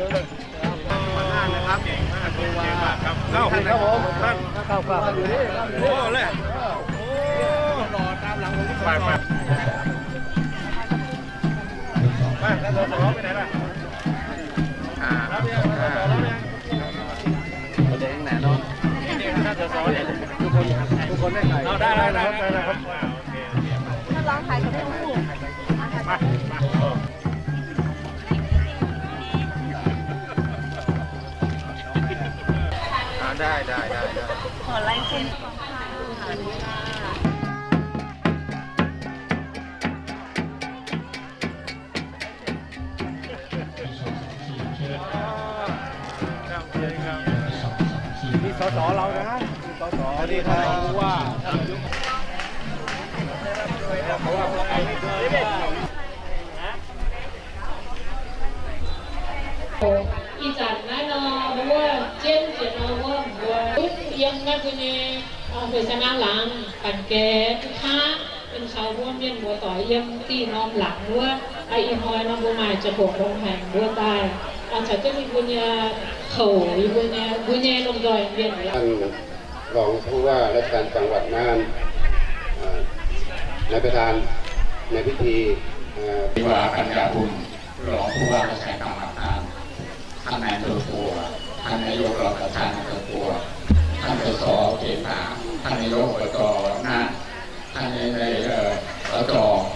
นะครับเก้าครับผมนั่นเก้าครับโอ้เลยโอ้รอตามหลังผมไปไปไปแล้วสอไปไหนล่อ่าแล้วเนี่ยสอแด็ไหนนอน่าจะนี่ยทุทุกคนได้ไหนได้ได้ได้ครับได้ครับถ้าลองถ่ายกับผู้มามา ได้ได้ได้ได้ขอไลค์เซ็นมีสสเรานะมีสสสวัสดีครับว่า一我ยังมาคุณเอ่อเฮยชนะหลังปันแกค้าเป็นชาวร่วมเมียนบัวต่อยเยี่ยมตีน้อมหลังว่าไออีฮอยน้องบัวใหม่จะบกลงแห่งบัวใต้อาจจะมีบุญญาเขาบุญญาบุญญาลงดอยเวียนท่านรองผู้ว่าราชการจังหวัดน่านเอ่อในประธานในพิธีเอ่อที่ว่าปัญญาบุญรองผู้ว่าราชการจังหวัดน่านท่านนายตัวท่านนายกรองประธานามท่านนายกอบตน่านท่านในายเอ่อสจ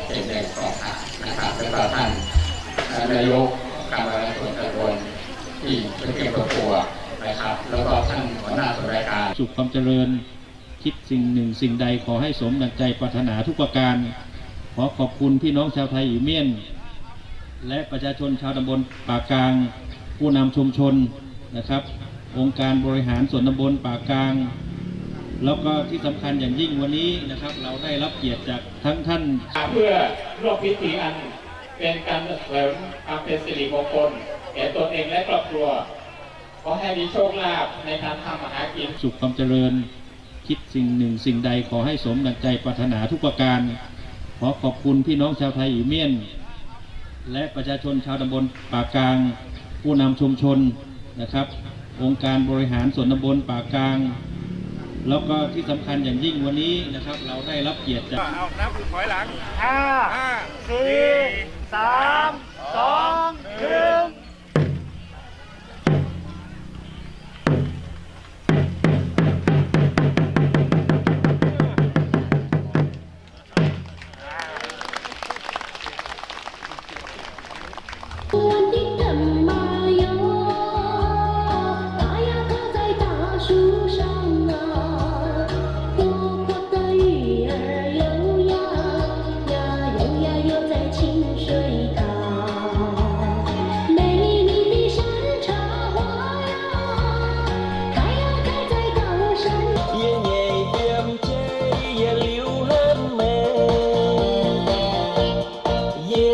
เขตแดงกองหานะครับและก็ท่านนายกการบริหารส่วนตำบลที่เป็นเขตปัวนะครับ แล้วก็ท่านหัวหน้าส่วนราชการสุขความเจริญคิดสิ่งหนึ่งสิ่งใดขอให้สมดังใจปรารถนาทุกประการ ขอขอบคุณพี่น้องชาวไทยอิเมียน และประชาชนชาวตำบลป่ากลาง ผู้นำชุมชนนะครับ องค์การบริหารส่วนตำบลป่ากลาง แล้วก็ที่สำคัญอย่างยิ่งวันนี้นะครับ เราได้รับเกียรติจากทั้งท่าน เพื่อร่วมพิธีอัน เป็นการเสริมความเป็นสิริมงคลแก่ตนเองและครอบครัวขอให้มีโชคลาภในการทำมาหากินสุขความเจริญ คิดสิ่งหนึ่งสิ่งใดขอให้สมดังใจปรารถนาทุกประการ ขอขอบคุณพี่น้องชาวไทยอิเมียน และประชาชนชาวตำบลป่ากลาง ผู้นำชุมชนนะครับ องค์การบริหารส่วนตำบลป่ากลาง แล้วก็ที่สำคัญอย่างยิ่งวันนี้นะครับ เราได้รับเกียรติจาก เอานับถอยหลังห้าห้าสี่สาม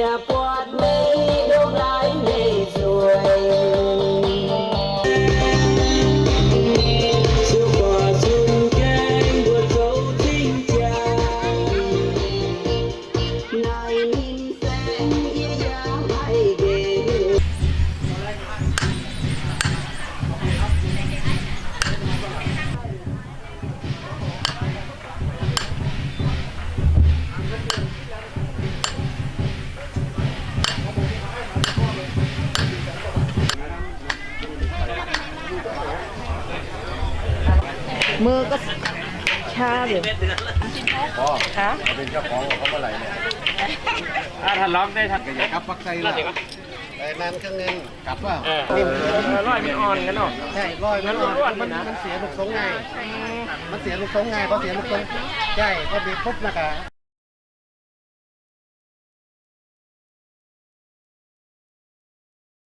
也播。 มือก็ชาเลยค่ะเป็นเจ้าของเขาเมื่อไหร่เนี่ยถ้าท่านร้องได้ท่านก็อย่ากับปักใจละแต่นานครั้งนึงกลับว่านี่ร้อยไม่อ่อนกันเนาะใช่ร้อยมันมันมันเสียลูกสงไงมันเสียลูกสงไงพอเสียลูกสงใช่พอบีบปุ๊บนะกะ